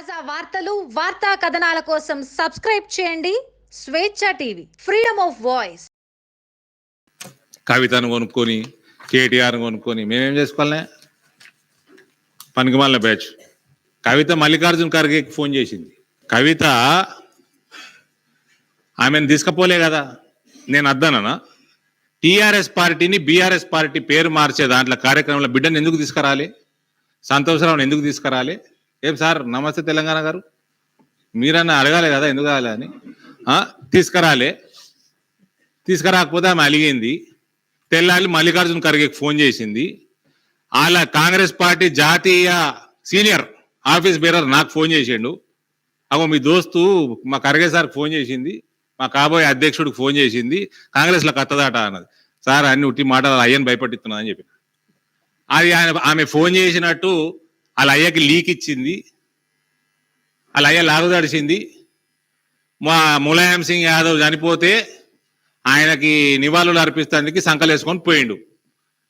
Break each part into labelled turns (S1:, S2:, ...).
S1: తాజా వార్తలు వార్తా కథనాల కోసం సబ్స్క్రైబ్ చేయండి. స్వేచ్ఛ టీవీ ఫ్రీడమ్ ఆఫ్ వాయిస్.
S2: కవితను కొనుక్కొని కేటీఆర్ కొనుక్కొని మేమేం చేసుకోవాలనే? పనికిమాల బ్యాచ్. కవిత మల్లికార్జున్ ఖర్గేకి ఫోన్ చేసింది. కవిత ఆమెను తీసుకపోలే కదా. నేను అద్దానా టీఆర్ఎస్ పార్టీని బీఆర్ఎస్ పార్టీ పేరు మార్చే దాంట్లో కార్యక్రమంలో బిడ్డను ఎందుకు తీసుకురాలి? సంతోషరావుని ఎందుకు తీసుకురాలి? ఏం సార్ నమస్తే తెలంగాణ గారు. మీరన్నా అడగాలి కదా ఎందుకు కావాలి అని. తీసుకురాలే. తీసుకురాకపోతే ఆమె అలిగింది. తెల్లాలి మల్లికార్జున ఖర్గేకి ఫోన్ చేసింది. అలా కాంగ్రెస్ పార్టీ జాతీయ సీనియర్ ఆఫీస్ బేరర్ నాకు ఫోన్ చేసిండు. అగో మీ దోస్తు మా ఖర్గే సార్కి ఫోన్ చేసింది. మా కాబోయే అధ్యక్షుడికి ఫోన్ చేసింది. కాంగ్రెస్లో కత్తదాట అన్నది. సార్ అన్ని ఉట్టి మాటలు అయ్యని భయపట్టిస్తున్నా అని చెప్పి. అది ఆయన ఆమె ఫోన్ చేసినట్టు వాళ్ళ అయ్యకి లీక్ ఇచ్చింది. వాళ్ళ అయ్య లాగుదడిచింది మా ములాయం సింగ్ యాదవ్ చనిపోతే ఆయనకి నివాళులు అర్పిస్తానికి సంకలేసుకొని పోయిండు.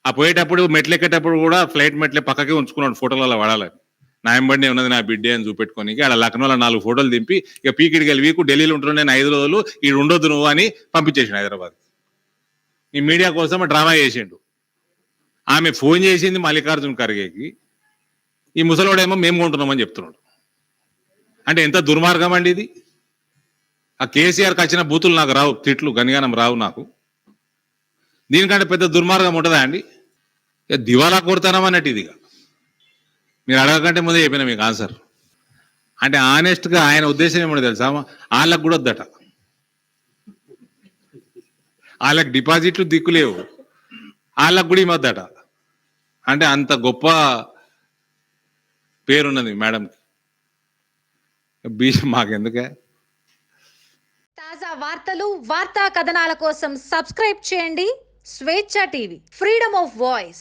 S2: ఆ పోయేటప్పుడు మెట్లు ఎక్కేటప్పుడు కూడా ఫ్లైట్ మెట్లే పక్కకి ఉంచుకున్నాడు ఫోటోలలో వాడాలని. నా ఎంబడినే ఉన్నది నా బిడ్డే అని చూపెట్టుకొని ఆడ లక్నోలో నాలుగు ఫోటోలు దింపి ఇక పీకిడికి వెళ్ళి వీకు ఢిల్లీలో ఉంటున్నా నేను ఐదు రోజులు ఈ ఉండొద్దు నువ్వు అని పంపించేసిండు హైదరాబాద్. ఈ మీడియా కోసం డ్రామా చేసిండు. ఆమె ఫోన్ చేసింది మల్లికార్జున ఖర్గేకి. ఈ ముసలోడేమో మేము కొంటున్నామని చెప్తున్నాడు. అంటే ఎంత దుర్మార్గం అండి ఇది? ఆ కేసీఆర్కి వచ్చిన బూతులు నాకు రావు తిట్లు గనిగానం రావు నాకు. దీనికంటే పెద్ద దుర్మార్గం ఉంటుందా అండి? ఇక దివాలా కొడతానం అన్నట్టు ఇదిగా మీరు అడగకంటే ముందే చెప్పిన మీకు ఆన్సర్. అంటే ఆనెస్ట్గా ఆయన ఉద్దేశం ఏమో తెలుసా? వాళ్ళకు కూడా వద్దట. వాళ్ళకి డిపాజిట్లు దిక్కులేవు వాళ్ళకు కూడా ఇమ్మొద్దట అంటే అంత గొప్ప పేరున్నది మేడంకి బీజం మాకెందుకే?
S1: తాజా వార్తలు వార్తా కథనాల కోసం సబ్స్క్రైబ్ చేయండి. స్వేచ్ఛ టీవీ ఫ్రీడమ్ ఆఫ్ వాయిస్.